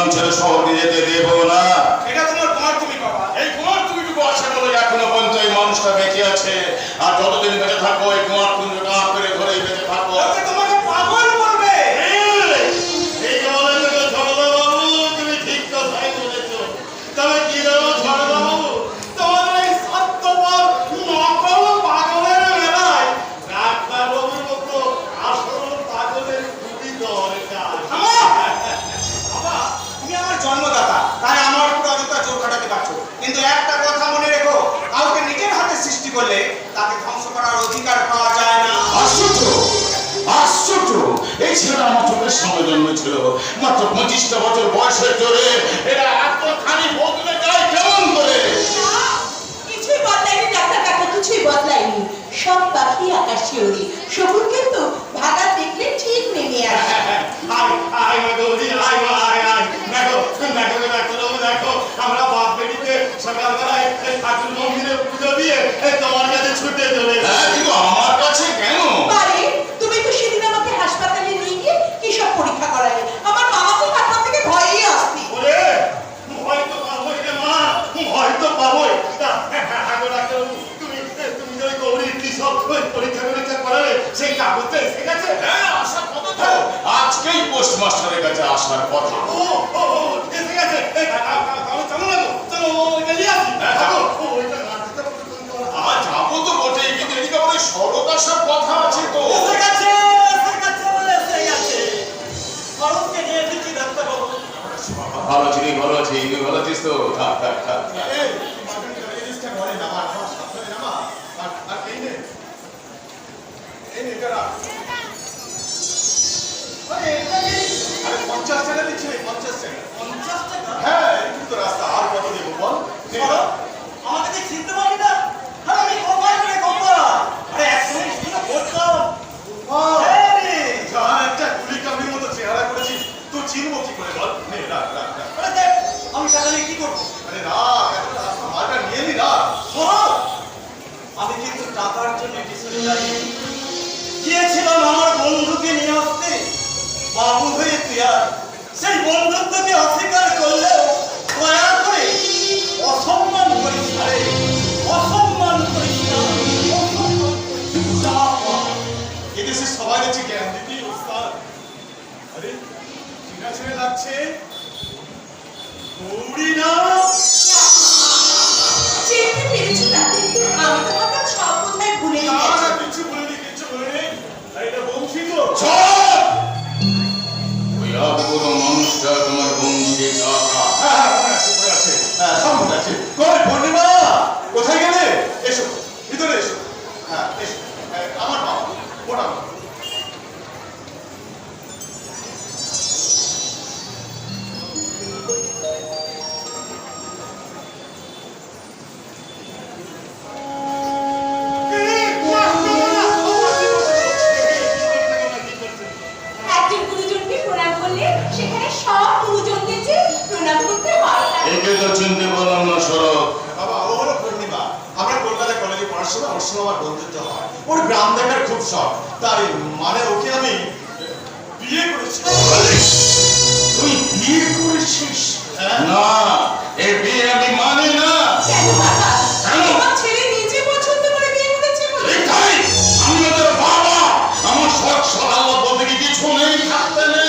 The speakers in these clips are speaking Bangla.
গ্রাম ছেড়ে শহরে যেতে দেব না। আমার জন্মেছিল মাত্র পঁচিশটা বছর বয়সের জোরে এরা এতখানি বদলে যায় কেমন করে? কিছুই বদলায়নি ডাক্তার কাকা কিছুই বদলায়নি। সব পাখি আকাশে ওড়ে। সবুজ কিন্তু ভাগা দেখলে ঠিক নেমে আসে। আয় আয় মা গৌরী আয় মা আয় আয়। দেখো দেখো দেখো দেখো দেখো আমরা বাপ বেটিতে সকালবেলায় ঠাকুর মন্দিরে পুজো দিয়ে তোমার কাছে ছুটে চলে হ্যাঁ কিন্তু আমার কাছে কেন পারে তুমি তো সেদিন আমাকে হাসপাতালে নিয়ে গিয়ে কি সব পরীক্ষা করালে আমার মামা তো আপনার থেকে ভয়েই আসতি ওরে ভয় তো পাবোই রে মা ভয় তো পাবোই তা, আগো ডাক্তারবাবু, তুমি তুমি যে ওই গৌরীর কি সব ওই পরীক্ষা নিরীক্ষা করালে সেই কাগজটা এসে গেছে? হ্যাঁ আসার কথা তো। আজকেই পোস্টমাস্টারের কাছে আসার কথা ও ও এসে গেছে। এই, তাহলে চলো না চলো নিয়ে আসি। না তো যাব তো বটেই, কিন্তু এদিকে ওই সড়ক আসার কথা আছে তো। এসে গেছে এসে গেছে এসে গেছে। খরচকে নিয়ে এসেছি ডাক্তারবাবু ভালো আছি ভালো আছি। ভালো আছিস তো? থাক থাক থাক। আমি চেহারা করেছিস তো চিনবো কি করে বল দেখ আমি টাকা কি করব আরে রাখ এখন রাস্তা মালটা নিয়ে নি রাখ আমি কিন্তু টাকার জন্য পিছনে যাইনি গিয়েছিলাম আমার বন্ধুকে নিয়ে আসতে? বাবু হয়ে তুই আর সেই বন্ধুত্বকে অস্বীকার করলেও দয়া করে অসম্মান করিস অসম্মান করিস। এদেশে সবাই দেখছি জ্ঞান আরে, চিনা ছেড়ে লাগছে? না? বন্ধুত্ব হয়। ওর গ্রাম দেখার খুব শখ। তাই মানে ওকে আমি বিয়ে করেছি। তুই বিয়ে করেছিস? হ্যাঁ। না এ বিয়ে আমি মানি না। আমার বলতে কিছু নেই থাকতে নেই।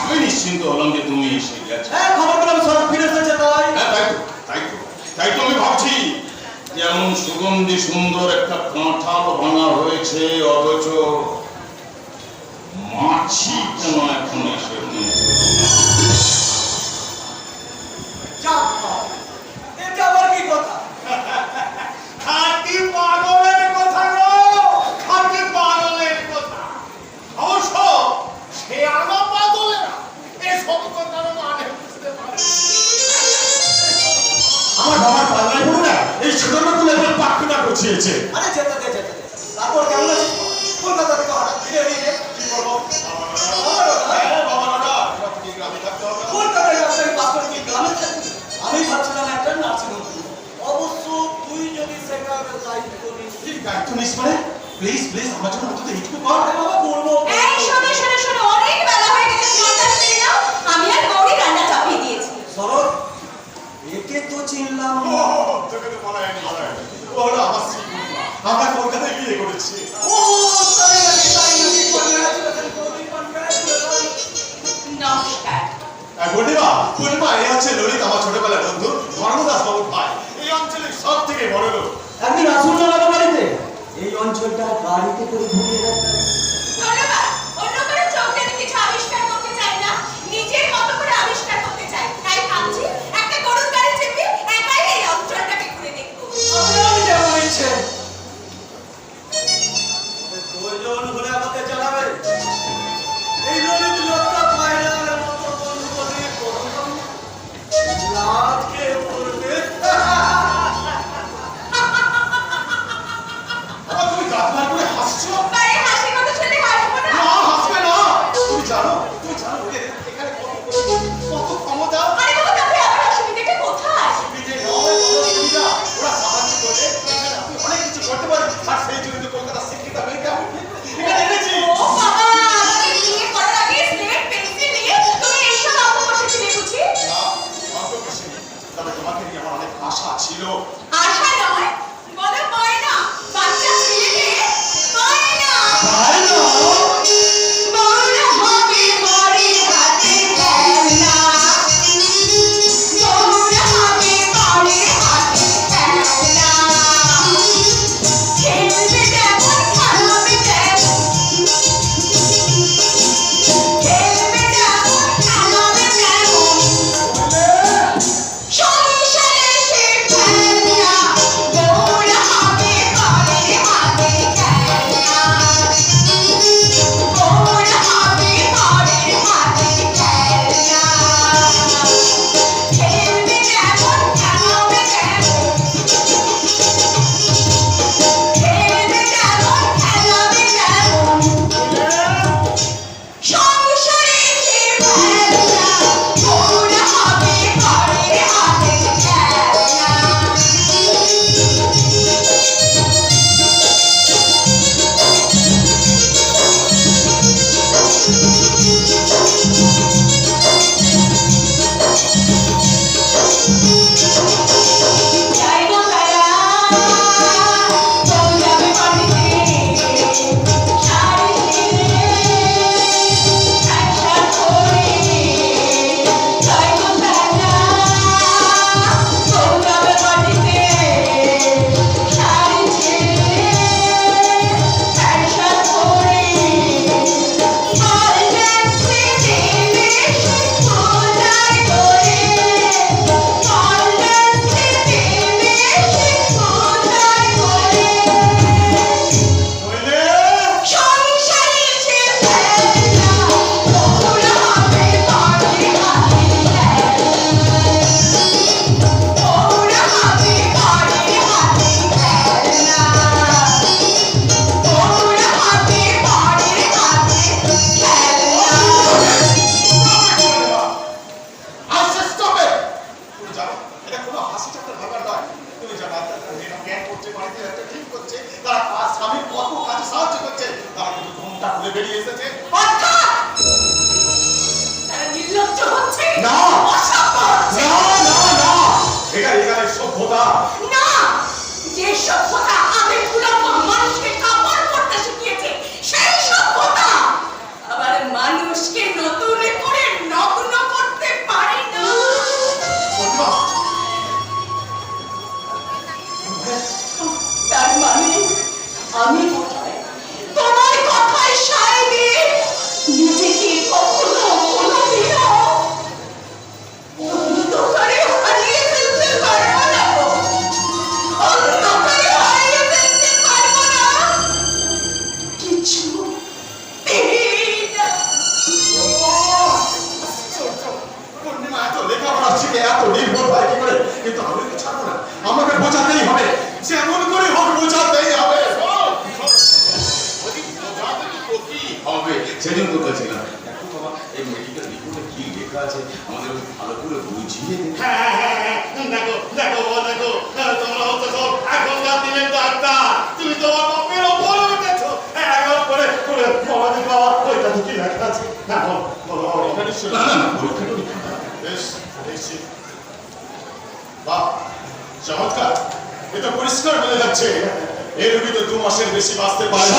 আমি নিশ্চিন্ত হলাম যে তুমি এসে গেছো। হ্যাঁ খবর পেলাম সরব ফিরে এসেছে তাই হ্যাঁ তাই তো তাই তো তাই তো আমি ভাবছি যে এমন সুগন্ধি সুন্দর একটা কাঁঠাল ভাঙা হয়েছে অথচ মাছি কেন এখন এসে গুছিয়েছে আরে যেতে দে যেতে দে। তারপর কেমন আছিস? কলকাতা থেকে হঠাৎ ফিরে এলে কি করব? বাবা দাদা এবার থেকে গ্রামে থাকতে হবে কলকাতায় রাস্তায় পাস করে কি গ্রামে থাকবি আমি ভাবছিলাম একটা নার্সিং হোম অবশ্য তুই যদি সেখানে দায়িত্ব নিস কি দায়িত্ব নিস মানে প্লিজ প্লিজ আমার জন্য অন্তত এইটুকু কর। আরে বাবা বলব। এই শোনো শোনো শোনো অনেক বেলা হয়ে গেছে। খাওয়াটা সেরে নাও আমি আর গৌরী রান্না চাপিয়ে দিয়েছি। শরৎ একে তো চিনলাম। তোকে তো বলা হয়নি বলা হয়নি ও হলো আমার শ্রীমা আমরা কলকাতায় বিয়ে করেছি। ও তাই নাকি তাই নাকি নমস্কার পূর্ণিমা পূর্ণিমা হচ্ছে ললিত আমার ছোটবেলার বন্ধু ধর্মদাস বাবুর ভাই। এই অঞ্চলের সব থেকে বড় লোক। একদিন আসুন না বাড়িতে। এই অঞ্চলটা গাড়িতে করে ঘুরিয়ে তবে তোমাকে নিয়ে আমার অনেক আশা ছিল। আশা নয়। 자. লেখা আছে না বেশ পরিষ্কার বলে যাচ্ছে এর ভিতরে দু মাসের বেশি বাঁচতে পারে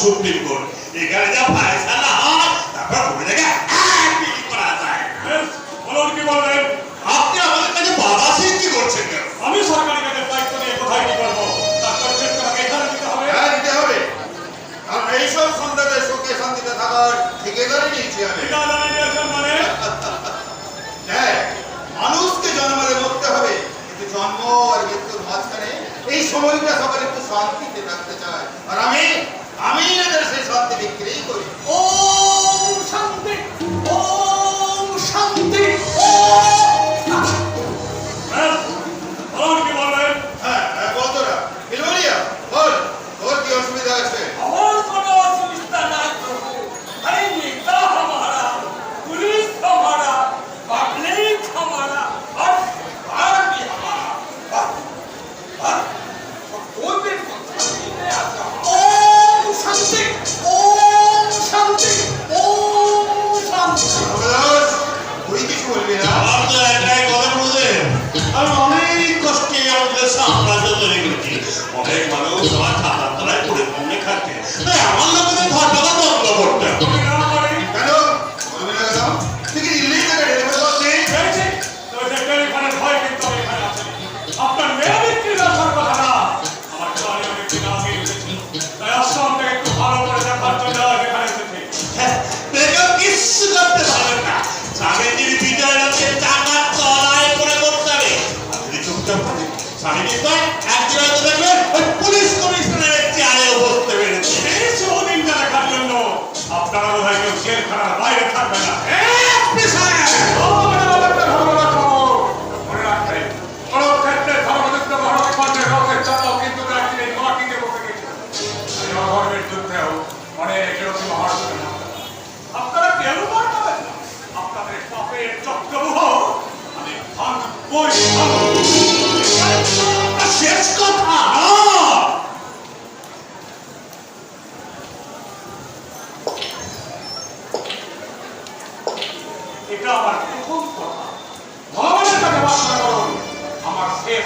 সুপ্রিম কোর্ট। এখানে যা ফায়সালা হয় তারপর হ্যাঁ, কোনো জায়গায় করা যায়। বলুন কি বলবেন? আপনি আমাদের কাছে বাধা সৃষ্টি করছেন কেন? আমি সরকারের কাছে দায়িত্ব নিয়ে কোথায় কি করব? হ্যাঁ, এইসব সন্তানদের সুখে শান্তিতে থাকার মানে? হ্যাঁ মানুষকে জন্মালে মরতে হবে। কিন্তু জন্ম আর মৃত্যুর মাঝখানে এই সময়টা সকালে আশা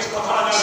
কিছু কথা